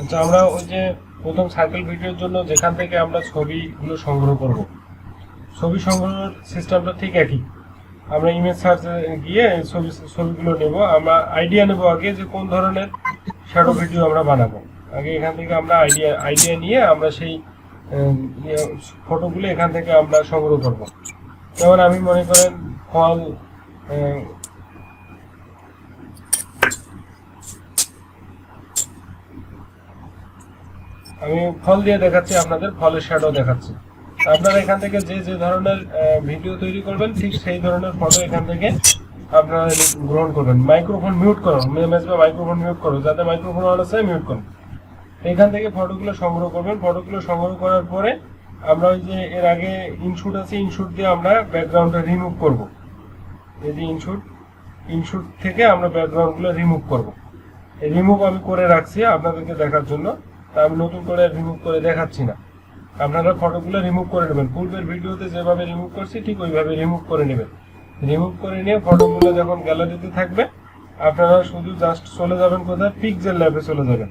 আচ্ছা আমরা ওই যে প্রথম সাইকেল ভিডিওর জন্য যেখান থেকে আমরা ছবিগুলো সংগ্রহ করব, ছবি সংগ্রহের সিস্টেমটা ঠিক একই। আমরা ইমেজ সার্চে গিয়ে ছবি, ছবিগুলো নেব, আমরা আইডিয়া নেব আগে যে কোন ধরনের শ্যাডো ভিডিও আমরা বানাবো। আগে এখান থেকে আমরা আইডিয়া আইডিয়া নিয়ে আমরা সেই ফটোগুলো এখান থেকে আমরা সংগ্রহ করব। যেমন আমি মনে করেন ফল আমি ফল দিয়ে দেখাচ্ছি, আপনাদের ফলের শ্যাডো দেখাচ্ছি। আপনারা এখান থেকে যে যে ধরনের ভিডিও তৈরি করবেন, ঠিক সেই ধরনের ফটো এখান থেকে আপনারা গ্রহণ করবেন। মাইক্রোফোন মিউট করুন বা মাইক্রোফোন মিউট করুন যাতে মাইক্রোফোন অন আছে মিউট করুন এখান থেকে ফটোগুলো সংগ্রহ করবেন। ফটোগুলো সংগ্রহ করার পরে আমরা ওই যে এর আগে ইনশুট আছে ইনশুট দিয়ে আমরা ব্যাকগ্রাউন্ডটা রিমুভ করব। এই যে ইনশুট ইনশুট থেকে আমরা ব্যাকগ্রাউন্ডগুলো রিমুভ করব। এই রিমুভ আমি করে রাখছি আপনাদেরকে দেখার জন্য। আমি নতুন করে রিমুভ করে দেখাচ্ছি না। আপনারা ফটোগুলো রিমুভ করে নেবেন। পূর্বের ভিডিওতে যেভাবে রিমুভ করছি, ঠিক ওইভাবে রিমুভ করে নেবেন। রিমুভ করে নিয়ে ফটোগুলো যখন গ্যালারিতে থাকবে, আপনারা শুধু জাস্ট চলে যাবেন কোথায়? পিকজেল ল্যাবে চলে যাবেন।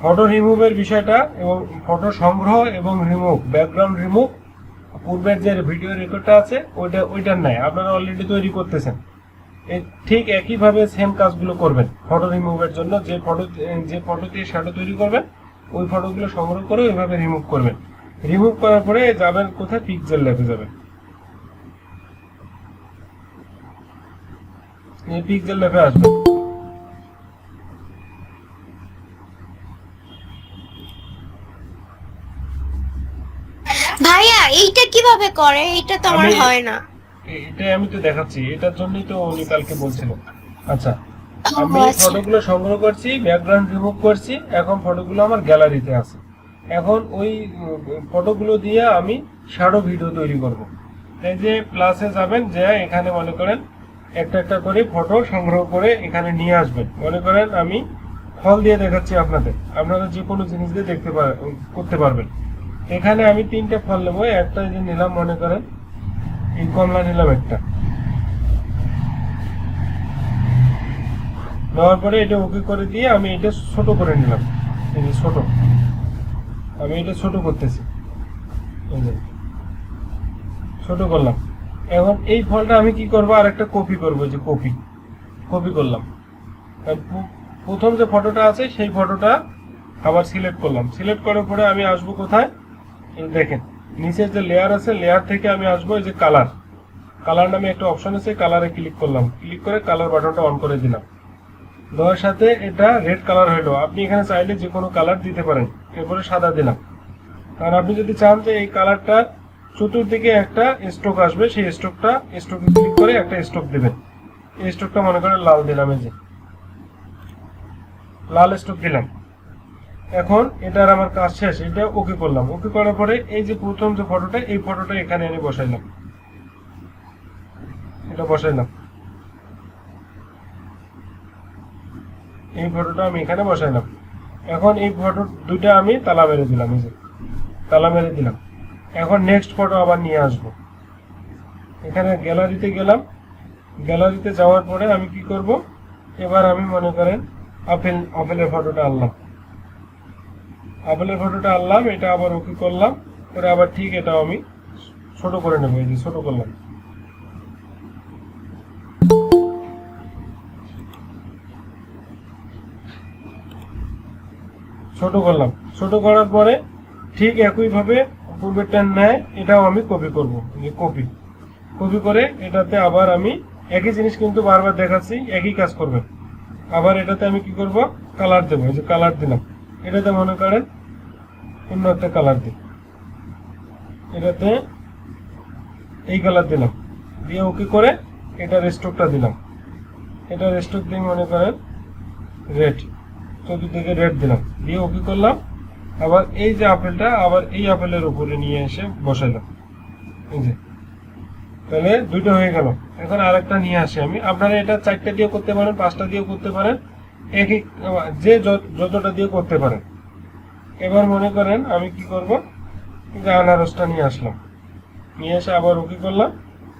ফটো রিমুভের বিষয়টা এবং ফটো সংগ্রহ এবং রিমুভ ব্যাকগ্রাউন্ড রিমুভ পূর্বের যে ভিডিও রেকর্ডটা আছে, ওইটা ওইটার নাই। আপনারা অলরেডি তৈরি করতেছেন। ঠিক একইভাবে সেম কাজগুলো করবেন ফটো রিমুভের জন্য। যে ফটো যে ফটো দিয়ে শ্যাডো তৈরি করবেন ওই ফটোগুলো সংগ্রহ করে ওইভাবে রিমুভ করবেন। রিমুভ করার পরে যাবেন কোথায়? পিকজেল ল্যাবে যাবেন। এই পিকজেল ল্যাবে আসবেন। ভাইয়া এইটা কীভাবে করে? এটা তো আমার হয় না। এ- এটাই আমি তো দেখাচ্ছি এটার জন্যই তো উনি কালকে বলছিল আচ্ছা আমি আচ্ছা। ফটোগুলো সংগ্রহ করছি ব্যাকগ্রাউন্ড রিমুভ করছি এখন ফটোগুলো আমার গ্যালারিতে আছে। এখন ওই ফটোগুলো দিয়ে আমি শ্যাডো ভিডিও তৈরি করব। এই যে প্লাসে যাবেন যে এখানে মনে করেন একটা একটা করে ফটো সংগ্রহ করে এখানে নিয়ে আসবেন। মনে করেন আমি ফল দিয়ে দেখাচ্ছি আপনাদের। আপনারা যে কোনো জিনিস দিয়ে দেখতে পার- করতে পারবেন। এখানে আমি তিনটে ফল নেব একটা যে নিলাম মনে করেন এই কমলা নিলাম একটা। নেওয়ার পরে এটা ওকে করে দিয়ে আমি এটা ছোট করে নিলাম। এই যে ছোট। আমি এটা ছোট করতেছি। ছোট করলাম। এখন এই ফলটা আমি কি করব? আর একটা কপি করব, যে কপি কপি করলাম। প্রথম যে ফটোটা আছে, সেই ফটোটা আবার সিলেক্ট করলাম। সিলেক্ট করার পরে আমি আসব কোথায়? দেখেন। নিচের যে লেয়ার আছে লেয়ার থেকে আমি আসব, এই যে কালার কালার নামে একটা অপশন আছে কালারে ক্লিক করলাম। ক্লিক করে কালার বাটনটা অন করে দিলাম। দেওয়ার সাথে এটা রেড কালার হলো। আপনি এখানে চাইলে যে কোনো কালার দিতে পারেন। এরপরে সাদা দিলাম। আর আপনি যদি চান যে এই কালারটা চতুর্দিকে একটা স্ট্রোক আসবে, সেই স্ট্রোকটা স্ট্রোকে ক্লিক করে একটা স্ট্রোক দেবেন। এই স্ট্রোকটা মনে করেন লাল দিলাম এই যে। লাল স্ট্রোক দিলাম। এখন এটার আমার কাজ শেষ, এটা ওকে করলাম। ওকে করার পরে এই যে প্রথম যে ফটোটা এই ফটোটা এখানে এনে বসাইলাম এটা বসাইলাম এই ফটোটা আমি এখানে বসাইলাম এখন এই ফটো দুইটা আমি তালা মেরে দিলাম, এই যে। তালা মেরে দিলাম। এখন নেক্সট ফটো আবার নিয়ে আসব। এখানে গ্যালারিতে গেলাম। গ্যালারিতে যাওয়ার পরে আমি কি করব? এবার আমি মনে করেন আপেল, আপেলের ফটোটা আনলাম। আপেলের ফটোটা আনলাম, এটা আবার ওকে করলাম। করে আবার ঠিক এটা আমি ছোট করে নেব, এই যে ছোট করলাম। ছোট করলাম। ছোট করার পরে ঠিক একইভাবে পূর্বেরটার ন্যায় এটাও আমি কপি করব যে কপি কপি করে এটাতে আবার আমি একই জিনিস কিন্তু বারবার দেখাচ্ছি, একই কাজ করবে আবার এটাতে আমি কি করব? কালার দেবো, এই যে কালার দিলাম। এটাতে মনে করেন অন্য একটা কালার দিই। এটাতে এই কালার দিলাম। দিয়ে ওকে করে এটার স্ট্রোকটা দিলাম। এটার স্ট্রোক দিয়ে মনে করেন রেড চতুর্দিকে রেড দিলাম। দিয়ে ওকে করলাম। আবার এই যে আপেলটা, আবার এই আপেলের উপরে নিয়ে এসে বসাইলাম। এই যে। তাহলে দুটো হয়ে গেল। এখন আরেকটা নিয়ে আসি আমি। আপনারা এটা চারটা দিয়ে করতে পারেন, পাঁচটা দিয়েও করতে পারেন। এক এক যে যত- যতটা দিয়ে করতে পারেন এবার মনে করেন আমি কি করব? যে আনারসটা নিয়ে আসলাম। নিয়ে এসে আবার ওকে করলাম।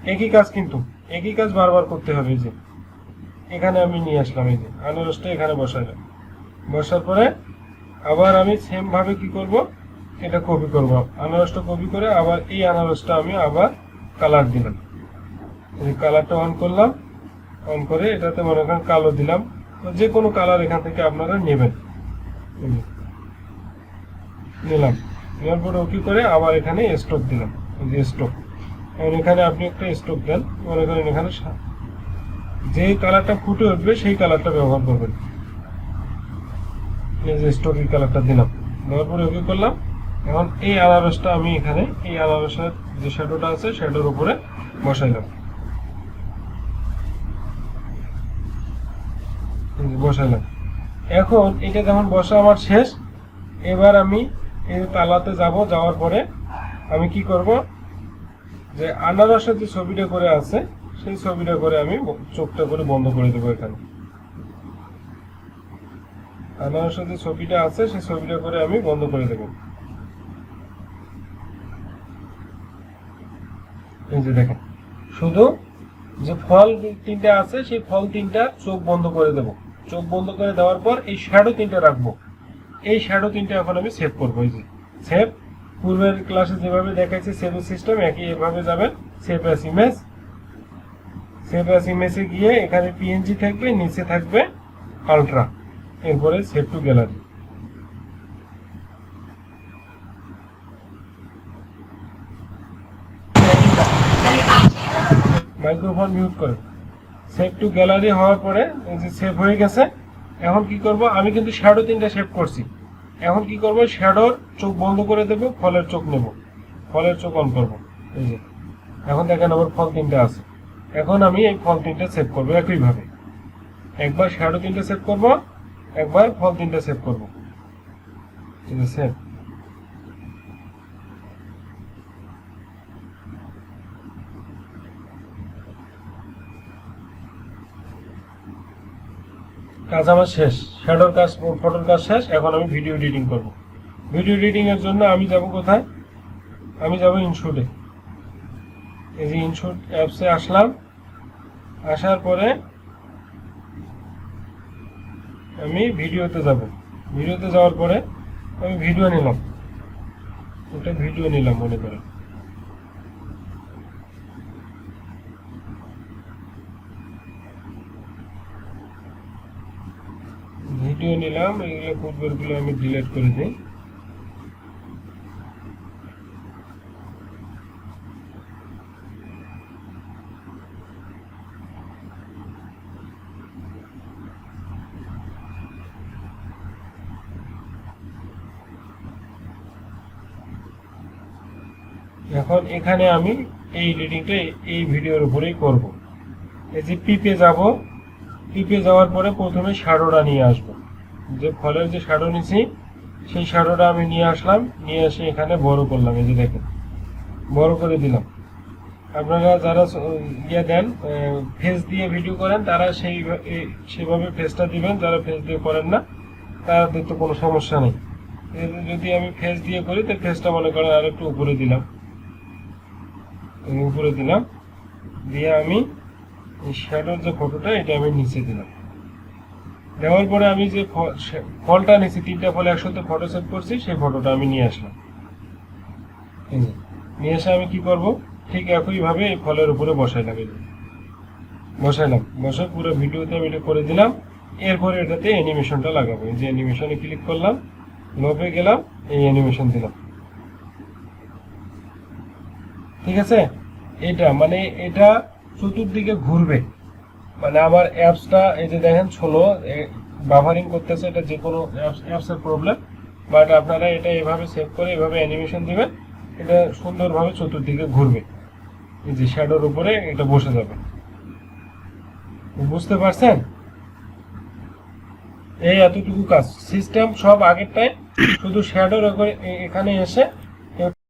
একই কাজ কিন্তু, একই কাজ বারবার করতে হবে যে। এখানে আমি নিয়ে আসলাম এই যে, আনারসটা এখানে বসাইলাম। বসার পরে আবার আমি সেম ভাবে কি করব? এটা কপি করব। আনারসটা কপি করে আবার এই আনারসটা আমি আবার কালার দিলাম। কালারটা অন করলাম। অন করে এটাতে মনে করেন কালো দিলাম। যে কোনো কালার এখান থেকে আপনারা নেবেন। নিলাম। নেওয়ার পরে ওকে করে আবার এখানে স্টক দিলাম। যে স্টক এখন এখানে আপনি একটা স্টক দেন, মনে করেন এখানে যে কালারটা ফুটে উঠবে সেই কালারটা ব্যবহার করবেন। এই যে স্টকের কালারটা দিলাম। দেওয়ার পরে ওকে করলাম। এখন এই আনারসটা আমি এখানে, এই আনারসের যে শ্যাডোটা আছে শ্যাডোর উপরে বসাইলাম। যে এখন এটা যখন বসা আমার শেষ, এবার আমি এই তালাতে যাব, যাওয়ার পরে আমি কি করব? যে আনারসের যে ছবিটা করে আছে, সেই ছবিটা করে আমি চোখটা করে বন্ধ করে দেবো এখানে। আনারসের যে ছবিটা আছে, সেই ছবিটা করে আমি বন্ধ করে দেবো। এই যে দেখেন, শুধু যে ফল তিনটা আছে, সেই ফল তিনটা চোখ বন্ধ করে দেব। চোখ বন্ধ করে দেওয়ার পর এই শ্যাডো তিনটা রাখব। এই শ্যাডো তিনটা এখন আমি সেভ করব, এই যে। সেভ পূর্বের ক্লাসে যেভাবে দেখাইছে সেভ সিস্টেম একই এভাবে যাবেন save as image save as ইমেজে গিয়ে এখানে পিএনজি থাকবে, নিচে থাকবে আলট্রা এরপরে save to gallery microphone mute করে। সেভ টু গ্যালারি হওয়ার পরে যে সেভ হয়ে গেছে, এখন কি করব? আমি কিন্তু শ্যাডো তিনটা সেভ করছি। এখন কি করব? শ্যাডোর চোখ বন্ধ করে দেব, ফলের চোখ নেব। ফলের চোখ অন করব। এই যে, এখন দেখেন আমার ফল তিনটা আছে। এখন আমি এই ফল তিনটা সেভ করব একইভাবে। একবার শ্যাডো তিনটা সেভ করব, একবার ফল তিনটা সেভ করব। এই যে কাজ আমার শেষ। শ্যাডোর কাজ ফটোর কাজ শেষ। এখন আমি ভিডিও এডিটিং করব। ভিডিও এডিটিং এর জন্য আমি যাব কোথায়? আমি যাব ইনশুটে এই যে ইনশুট অ্যাপসে আসলাম। আসার পরে আমি ভিডিওতে যাব। ভিডিওতে যাওয়ার পরে আমি ভিডিও নিলাম। ওটা ভিডিও নিলাম মনে করে। ভিডিও নিলাম, এগুলো পূর্বেরগুলো আমি ডিলিট করে দিই। এখন এখানে আমি এই এডিটিংটা এই ভিডিওর উপরেই করব। এই যে পিপে যাব পিপে যাওয়ার পরে প্রথমে শ্যাডোটা নিয়ে আসব। যে ফলের যে শ্যাডো নিছি, সেই শ্যাডোটা আমি নিয়ে আসলাম, নিয়ে এসে এখানে বড় করলাম, এই যে দেখেন। বড় করে দিলাম। আপনারা যারা ইয়ে দেন ফেস দিয়ে ভিডিও করেন, তারা সেই সেভাবে ফেসটা দিবেন, যারা ফেস দিয়ে করেন না, তাদের তো কোনো সমস্যা নেই। যদি আমি ফেস দিয়ে করি, তো ফেসটা মনে করেন আর একটু উপরে দিলাম। উপরে দিলাম। দিয়ে আমি এই শ্যাডোর যে ফটোটা, এটা আমি নিচে দিলাম। দেওয়ার পরে আমি যে ফলটা নিয়েছি তিনটা ফল একসাথে ফটো সেভ করছি সেই ফটোটা আমি নিয়ে আসলাম। নিয়ে এসে আমি কি করব? ঠিক একইভাবে এই ফলের উপরে বসাইলাম যে। বসাইলাম বসে পুরো ভিডিওতে আমি এটা করে দিলাম। এরপরে এটাতে অ্যানিমেশনটা লাগাবো। এই যে অ্যানিমেশনে ক্লিক করলাম লোভে গেলাম এই অ্যানিমেশন দিলাম। ঠিক আছে? এটা মানে এটা চতুর্দিকে ঘুরবে। মানে আমার অ্যাপসটা এই যে দেখেন ষোলো বাফারিং করতেছে এটা যে কোনো অ্যাপসের প্রবলেম বাট আপনারা এটা এভাবে সেভ করে এভাবে অ্যানিমেশন দিবেন, এটা সুন্দরভাবে চতুর্দিকে ঘুরবে। এই যে শ্যাডোর উপরে এটা বসে যাবে। বুঝতে পারছেন? এই এতটুকু কাজ। সিস্টেম সব আগেরটায় শুধু শ্যাডোর এখানে এসে